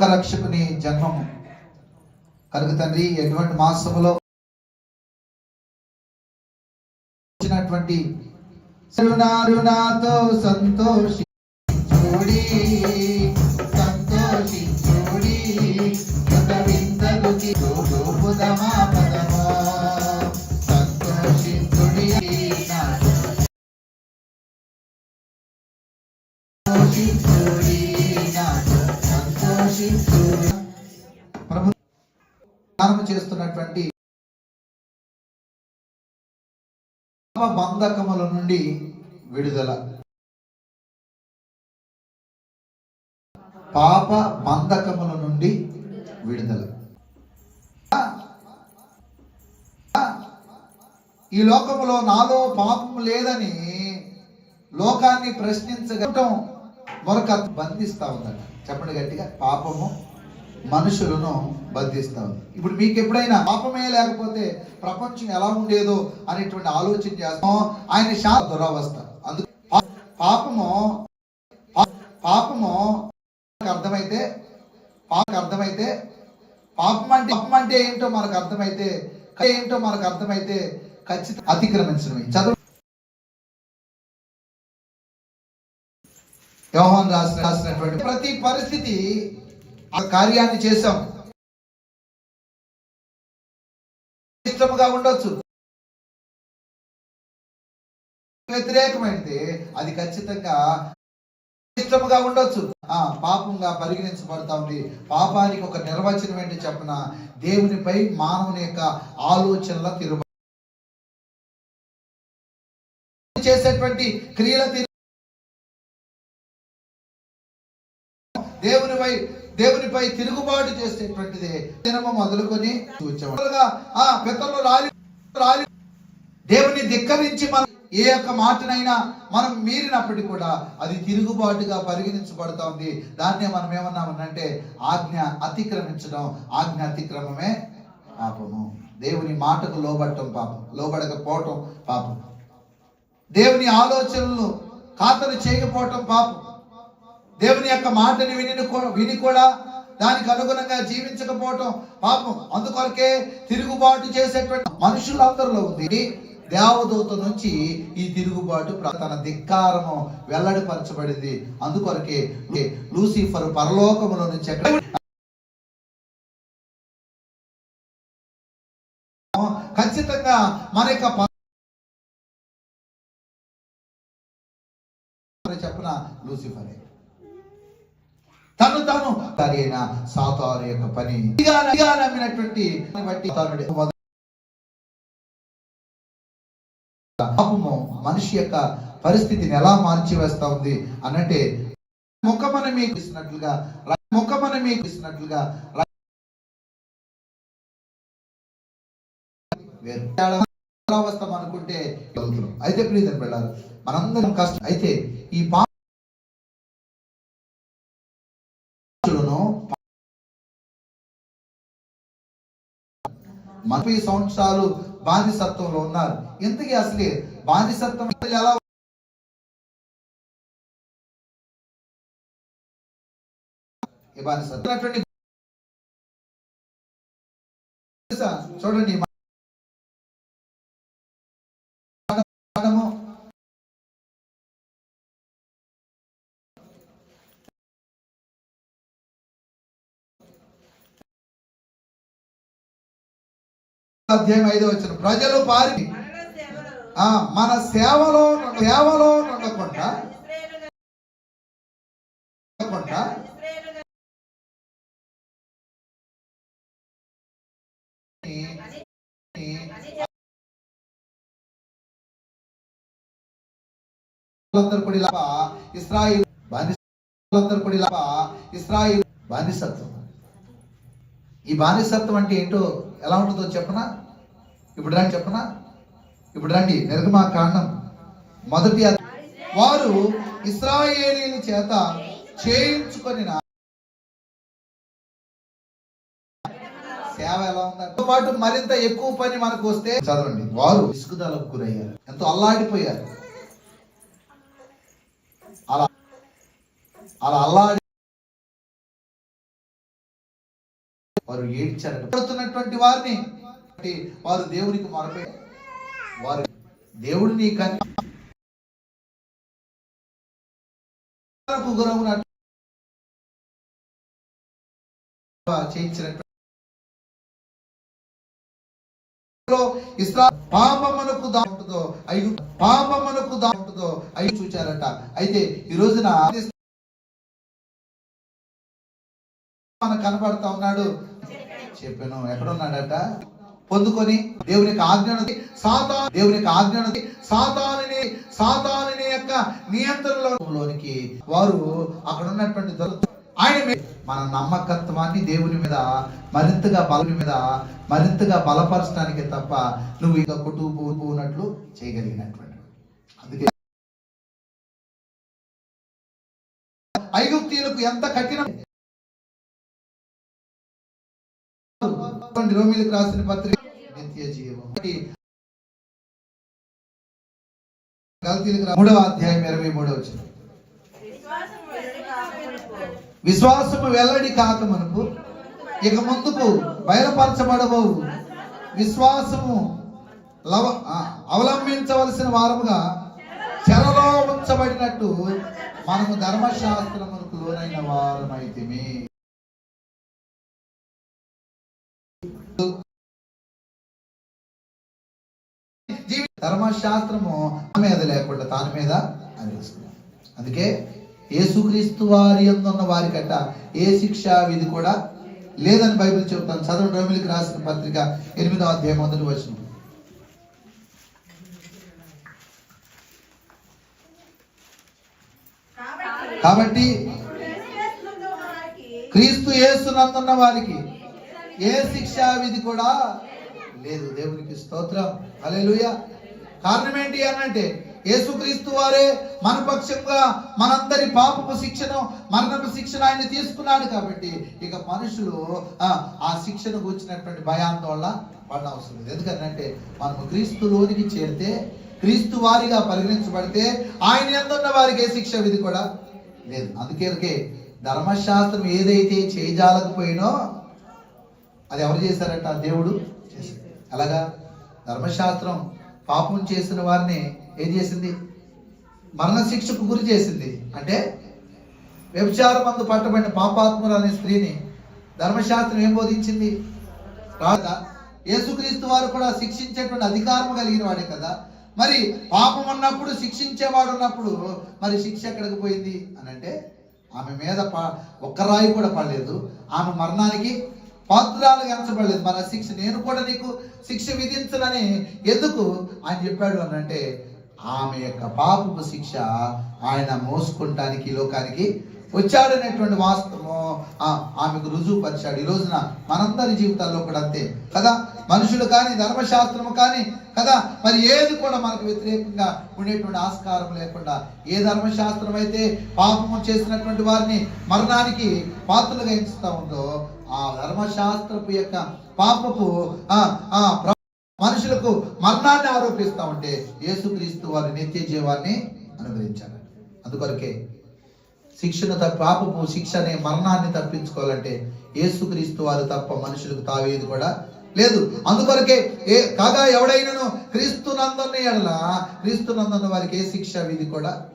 లోకరక్షకుని జన్మము కనుక తండ్రి. ఎటువంటి మాసములో వచ్చినటువంటి నాతో సంతోషి చూడి సంతోషించుడి వింతలుకి చూపుదమా పదమా? ధ్యానం చేస్తున్నటువంటి పాప బంధకముల నుండి విడుదల. పాప బంధకముల నుండి విడుదల. ఈ లోకములో నాలో పాపం లేదని లోకాన్ని ప్రశ్నించగటం మరొక బంధిస్తా ఉందట. చెప్పండి గట్టిగా. పాపము మనుషులను బంధిస్తాం ఉంది. ఇప్పుడు మీకు ఎప్పుడైనా పాపమే లేకపోతే ప్రపంచం ఎలా ఉండేదో అనేటువంటి ఆలోచన చేస్తాం ఆయన శా దురవస్థ. అందుకు పాపము పాపము అర్థమైతే పాపకు అర్థమైతే పాపం అంటే పాపం అంటే ఏంటో మనకు అర్థమైతే ఏంటో మనకు అర్థమైతే ఖచ్చితంగా అతిక్రమించడమే. చదువు వ్యవహారం రాసిన రాసినటువంటి ప్రతి పరిస్థితి ఆ కార్యాన్ని చేశాం. ఇష్టముగా ఉండొచ్చు. వ్యతిరేకమైతే అది ఖచ్చితంగా ఇష్టముగా ఉండొచ్చు. ఆ పాపంగా పరిగణించబడతా ఉంది. పాపానికి ఒక నిర్వచనం ఏంటి చెప్పిన? దేవునిపై మానవుని యొక్క ఆలోచనల తిరుగు చేసేటువంటి క్రియల తిరుగు దేవునిపై దేవునిపై తిరుగుబాటు చేసేటువంటిది దినము మొదలుకొని చూచేవాడుగా ఆ పెద్దలు రాలి రాలి. దేవుని ధిక్కరించి మనం ఏ యొక్క మాటనైనా మనం మీరినప్పటికీ కూడా అది తిరుగుబాటుగా పరిగణించబడుతా ఉంది. దాన్నే మనం ఏమన్నామనంటే ఆజ్ఞ అతిక్రమించడం. ఆజ్ఞ అతిక్రమమే పాపము. దేవుని మాటకు లోబడటం పాపం. లోబడకపోవటం పాపం. దేవుని ఆలోచనలు ఖాతరు చేయకపోవటం పాపం. దేవుని యొక్క మాటని విని విని కూడా దానికి అనుగుణంగా జీవించకపోవటం పాపం. అందుకొరకే తిరుగుబాటు చేసేటువంటి మనుషులందరిలో ఉంది. దేవదూత నుంచి ఈ తిరుగుబాటు తన ధిక్కారము వెల్లడిపరచబడింది. అందుకొరకే లూసిఫర్ పరలోకములో నుంచి ఖచ్చితంగా మన యొక్క చెప్పిన లూసిఫరే. తను తాను సరైన సాతారు యొక్క పని. నమ్మినటువంటి బట్టి పాపము మనిషి యొక్క పరిస్థితిని ఎలా మార్చి వేస్తా ఉంది అనంటే ముఖమన మీకు ఇస్తున్నట్లుగా ముఖమన మీకు ఇస్తున్నట్లుగా అనుకుంటే అయితే ప్రీతం వెళ్ళాలి మనందరం కష్టం. అయితే ఈ పా ముప్పై సంవత్సరాలు బానిసత్వంలో ఉన్నారు. ఇంతకీ అసలే బానిసత్వం ఎలా ఈ బానిసత్వం? చూడండి అధ్యాయం ఐదో వచ్చిన ప్రజలు పారి మన సేవలో సేవలో ఉండకుండా అందరూ కూడా ఇలా ఇస్రాయిల్ బానిసలందరూ కూడా ఇస్రాయిల్ బానిసత్వం. ఈ బానిసత్వం అంటే ఏంటో ఎలా ఉంటుందో చెప్పనా? ఇప్పుడు రండి చెప్పనా? ఇప్పుడు రండి నిర్గమా కాండం మొదటి వారు ఇస్రాయేలీల చేత చేయించుకొని సేవ ఎలా ఉందంతో పాటు మరింత ఎక్కువ పని మనకు వస్తే చదవండి. వారు విసుగుదలకు గురయ్యారు. ఎంతో అల్లాడిపోయారు. అలా అలా అల్లాడి వారు ఏడ్చారట వారిని. వారు దేవునికి మొరపే వారు దేవుడిని నీ కన్ను గురవున చేయించినటువంటి పాపమునకు దాటుతో ఐదు పాపమునకు దాటుతో ఐదు చూచారట. అయితే ఈ రోజున మనకు కనబడతా ఉన్నాడు. చెప్పాను ఎక్కడున్నాడట? పొందుకొని దేవునికి ఆజ్ఞను సాతా దేవునికి ఆజ్ఞను సాతానుని సాతానుని యొక్క నియంత్రణలోనికి వారు అక్కడ ఉన్నటువంటి ఆయన మన నమ్మకత్వాన్ని దేవుని మీద మరింతగా బలం మీద మరింతగా బలపరచడానికి తప్ప నువ్వు ఇక కొట్టుకుపోనట్లు చేయగలిగినటువంటి అందుకే ఐగుప్తీయులకు ఎంత కఠినం రోమిలకు రాసిన పత్రిక నిత్య జీవం మూడవ అధ్యాయం ఇరవై మూడవ వచ్చిన విశ్వాసము వెల్లడి కాక మనకు ఇక ముందుకు బయలుపరచబడబోవు. విశ్వాసము లవ అవలంబించవలసిన వారముగా చెరలో ఉంచబడినట్టు మనము ధర్మశాస్త్రములకు లోనైన వారమైతిమి. జీవి ధర్మశాస్త్రము తన మీద లేకుండా తాని మీద అనిపిస్తుంది. అందుకే యేసుక్రీస్తు వారి ఎందున్న వారికట ఏ శిక్షా విధి కూడా లేదని బైబిల్ చెప్తాను చదువు రోమిలికి రాసిన పత్రిక ఎనిమిదో అధ్యాయం మొదటి వచ్చిన కాబట్టి క్రీస్తు యేసునందున్న వారికి ఏ శిక్షా విధి కూడా లేదు దేవునికి స్తోత్రం. అలెలుయ కారణం ఏంటి అనంటే యేసుక్రీస్తు వారే మన పక్షంగా మనందరి పాపపు శిక్షను మరణపు శిక్షను ఆయన తీసుకున్నాడు కాబట్టి ఇక మనుషులు ఆ, ఆ శిక్షను కూర్చున్నటువంటి భయాందోళన అవసరం లేదు. ఎందుకంటే మనము క్రీస్తులోనికి చేరితే క్రీస్తు వారిగా పరిగణించబడితే ఆయన ఎందున్న వారికి ఏ శిక్ష విధి కూడా లేదు. అందుకే ధర్మశాస్త్రం ఏదైతే చేయజాలకపోయినో అది ఎవరు చేశారంట? దేవుడు. అలాగా ధర్మశాస్త్రం పాపం చేసిన వారిని ఏం చేసింది? మరణశిక్షకు గురి చేసింది. అంటే వ్యభిచారం మందు పట్టబడిన పాపాత్ములు అనే స్త్రీని ధర్మశాస్త్రం ఏం బోధించింది? రాదా యేసుక్రీస్తు వారు కూడా శిక్షించేటువంటి అధికారం కలిగిన వాడే కదా. మరి పాపం ఉన్నప్పుడు శిక్షించేవాడు ఉన్నప్పుడు మరి శిక్ష ఎక్కడికి పోయింది? అని అంటే ఆమె మీద పా ఒక్క రాయి కూడా పడలేదు. ఆమె మరణానికి పాత్రాలు ఎంచబడలేదు. మన శిక్ష నేను కూడా నీకు శిక్ష విధించనని ఎందుకు? ఆయన చెప్పాడు అని అంటే ఆమె యొక్క పాపపు శిక్ష ఆయన మోసుకుంటానికి ఈ లోకానికి వచ్చాడనేటువంటి వాస్తవము. ఆ, ఆమెకు రుజువు పరిచాడు. ఈ రోజున మనందరి జీవితాల్లో కూడా అంతే. కదా? మనుషులు కానీ ధర్మశాస్త్రము కానీ కదా? మరి ఏది కూడా మనకు వ్యతిరేకంగా ఉండేటువంటి ఆస్కారం లేకుండా ఏ ధర్మశాస్త్రం అయితే పాపము చేసినటువంటి వారిని మరణానికి పాత్రలుగా ఎంచుతా ఉందో ఆ ధర్మశాస్త్రపు యొక్క పాపపు ఆ ఆ మనుషులకు మరణాన్ని ఆరోపిస్తా ఉంటే యేసుక్రీస్తు వారి నిత్య జీవాన్ని అనుగ్రహించారు అందుకొరకే శిక్షను తప్ప పాపపు అనే మరణాన్ని తప్పించుకోవాలంటే యేసుక్రీస్తు వారు తప్ప మనుషులకు తావేది కూడా లేదు. అందుకొరకే ఏ కాగా ఎవడైనను క్రీస్తు నందున్న క్రీస్తునందన్న వారికి ఏ శిక్ష విధి కూడా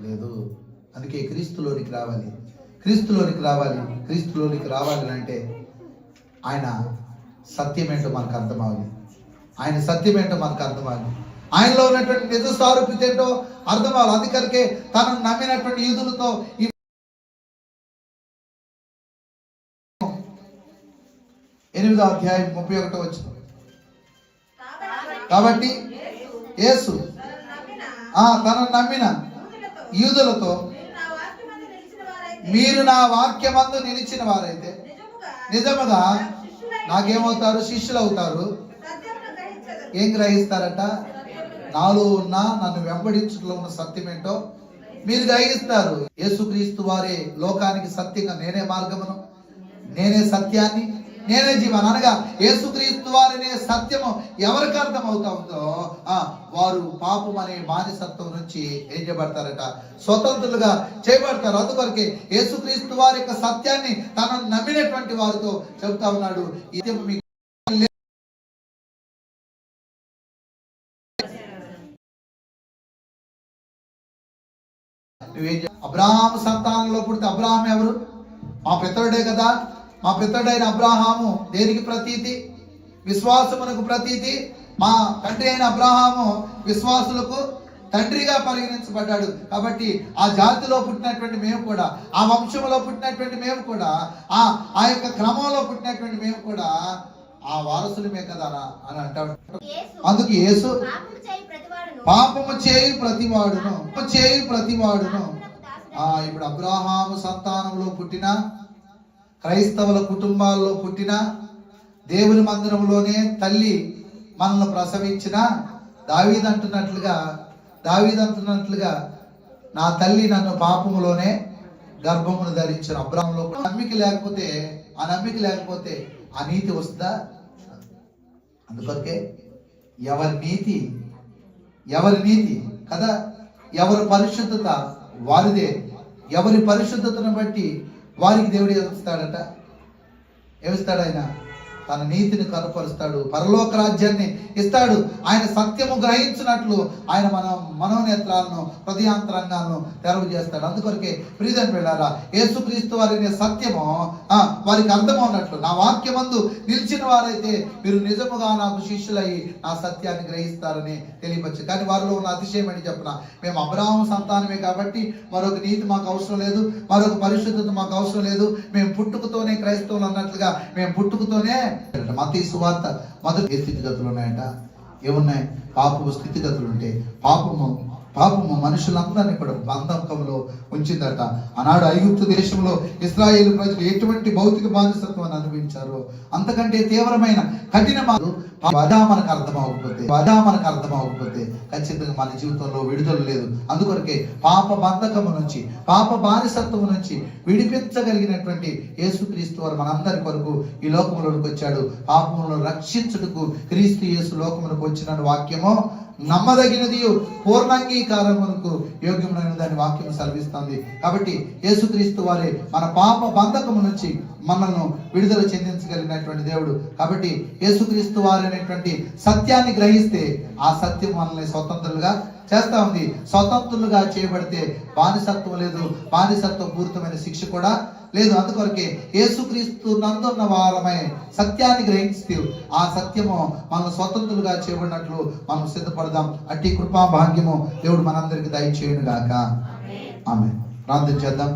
లేదు. అందుకే క్రీస్తులోనికి రావాలి. క్రీస్తులోనికి రావాలి క్రీస్తులోనికి రావాలి అంటే ఆయన సత్యమేంటో మనకు అర్థమవ్వాలి. ఆయన సత్యమేంటో మనకు అర్థమవ్వాలి. ఆయనలో ఉన్నటువంటి నిజ సారూప్యత ఏంటో అర్థం అవ్వాలి అందుకరికే తనను నమ్మినటువంటి యూదులతో ఈ ఎనిమిదో అధ్యాయం ముప్పై ఒకటో వచ్చిన కాబట్టి యేసు ఆ తనను నమ్మిన యూదులతో మీరు నా వాక్యమందు నిలిచిన వారైతే నిజముగా నాకేమవుతారు? శిష్యులు అవుతారు ఏం గ్రహిస్తారట? నాలో ఉన్న నన్ను వెంబడించుటలో ఉన్న సత్యం ఏంటో మీరు గ్రహిస్తారు. యేసుక్రీస్తు వారే లోకానికి సత్యంగా నేనే మార్గమును నేనే సత్యాన్ని నేనే జీవన్. అనగా యేసుక్రీస్తు వారనే సత్యము ఎవరికి అర్థమవుతా ఉందో ఆ వారు పాపం అనే బానిసత్వం నుంచి ఏం చేయబడతారట స్వతంత్రులుగా చేయబడతారు. అందుకొరకే యేసుక్రీస్తు వారి యొక్క సత్యాన్ని తనను నమ్మినటువంటి వారితో చెబుతా ఉన్నాడు. ఇది మీకు నువ్వేం సంతానంలో పుడితే అబ్రాహాం ఎవరు? మా పితరుడే కదా. మా పితడైన అబ్రాహాము దేనికి ప్రతీతి? విశ్వాసమునకు ప్రతీతి? మా తండ్రి అయిన అబ్రాహాము విశ్వాసులకు తండ్రిగా పరిగణించబడ్డాడు. కాబట్టి ఆ జాతిలో పుట్టినటువంటి మేము కూడా ఆ వంశంలో పుట్టినటువంటి మేము కూడా ఆ ఆ యొక్క క్రమంలో పుట్టినటువంటి మేము కూడా ఆ వారసులమే కదా అని అంటాడు. అందుకు యేసు పాపము చేయి చేయు ప్రతివాడును చేయు ప్రతివాడును. ఆ ఇప్పుడు అబ్రాహాము సంతానంలో పుట్టిన క్రైస్తవుల కుటుంబాల్లో పుట్టిన దేవుని మందిరంలోనే తల్లి మనల్ని ప్రసవించిన దావీద్ అంటున్నట్లుగా దావీద్ అంటున్నట్లుగా నా తల్లి నన్ను పాపములోనే గర్భమును ధరించిన. అబ్రహంలో నమ్మిక లేకపోతే ఆ నమ్మిక లేకపోతే ఆ నీతి వస్తుందా? అందుకొరకే ఎవరి నీతి ఎవరి నీతి కదా? ఎవరి పరిశుద్ధత వారిదే. ఎవరి పరిశుద్ధతను బట్టి వారికి దేవుడు ఏమిస్తాడట ఏమిస్తాడు ఆయన? తన నీతిని కనుపరుస్తాడు పరలోక రాజ్యాన్ని ఇస్తాడు. ఆయన సత్యము గ్రహించినట్లు ఆయన మన మనోనేత్రాలను హృదయాంతరంగాలను తెరవు చేస్తాడు. అందుకొరకే ప్రీతం వెళ్ళారా యేసుక్రీస్తు వారిని సత్యము వారికి అర్థమవునట్లు నా వాక్యమందు నిలిచిన వారైతే మీరు నిజముగా నాకు శిష్యులై నా సత్యాన్ని గ్రహిస్తారని తెలియవచ్చు కానీ వారిలో ఉన్న అతిశయం అని చెప్పిన? మేము అబ్రాహం సంతానమే కాబట్టి మరొక నీతి మాకు అవసరం లేదు మరొక పరిశుద్ధత మాకు అవసరం లేదు. మేము పుట్టుకతోనే క్రైస్తవులు అన్నట్లుగా మేము పుట్టుకతోనే మతీ సువార్త మొదటి ఏ స్థితిగతులు ఉన్నాయంట? ఏమున్నాయి? పాపము స్థితిగతులు ఉంటే పాపము పాపము మనుషులందరినీ కూడా బంధకంలో ఉంచిందట. ఆనాడు ఐగుప్తు దేశంలో ఇస్రాయేల్ ప్రజలు ఎటువంటి భౌతిక బానిసత్వాన్ని అనుభవించారో అంతకంటే తీవ్రమైన కఠిన బాధ మనకు అర్థం బాధ మనకు అర్థం ఖచ్చితంగా మన జీవితంలో విడుదల లేదు. అందుకొరకే పాప బంధకము నుంచి పాప బానిసత్వం నుంచి విడిపించగలిగినటువంటి యేసుక్రీస్తు వారు మనందరి కొరకు ఈ లోకంలోనికి వచ్చాడు. పాపములను రక్షించుటకు క్రీస్తు యేసు లోకములకు వచ్చిన వాక్యము నమ్మదగినది పూర్ణాంగీకారమునకు యోగ్యమైన దాని వాక్యం సెలవిస్తుంది. కాబట్టి యేసుక్రీస్తు వారే మన పాప బంధకము నుంచి మనల్ని విడుదల చెందించగలిగినటువంటి దేవుడు. కాబట్టి యేసుక్రీస్తు వారు అనేటువంటి సత్యాన్ని గ్రహిస్తే ఆ సత్యం మనల్ని స్వతంత్రులుగా చేస్తా ఉంది. స్వతంత్రులుగా చేయబడితే బానిసత్వం లేదు. బానిసత్వ పూరితమైన శిక్ష కూడా లేదు అందుకొరకే యేసుక్రీస్తు నందున్న వారమై సత్యాన్ని గ్రహిస్తూ ఆ సత్యము మనం స్వతంత్రులుగా చేయబడినట్లు మనం సిద్ధపడదాం. అట్టి కృపా భాగ్యము దేవుడు మనందరికి దయచేయును గాక ఆమె ప్రార్థన చేద్దాం.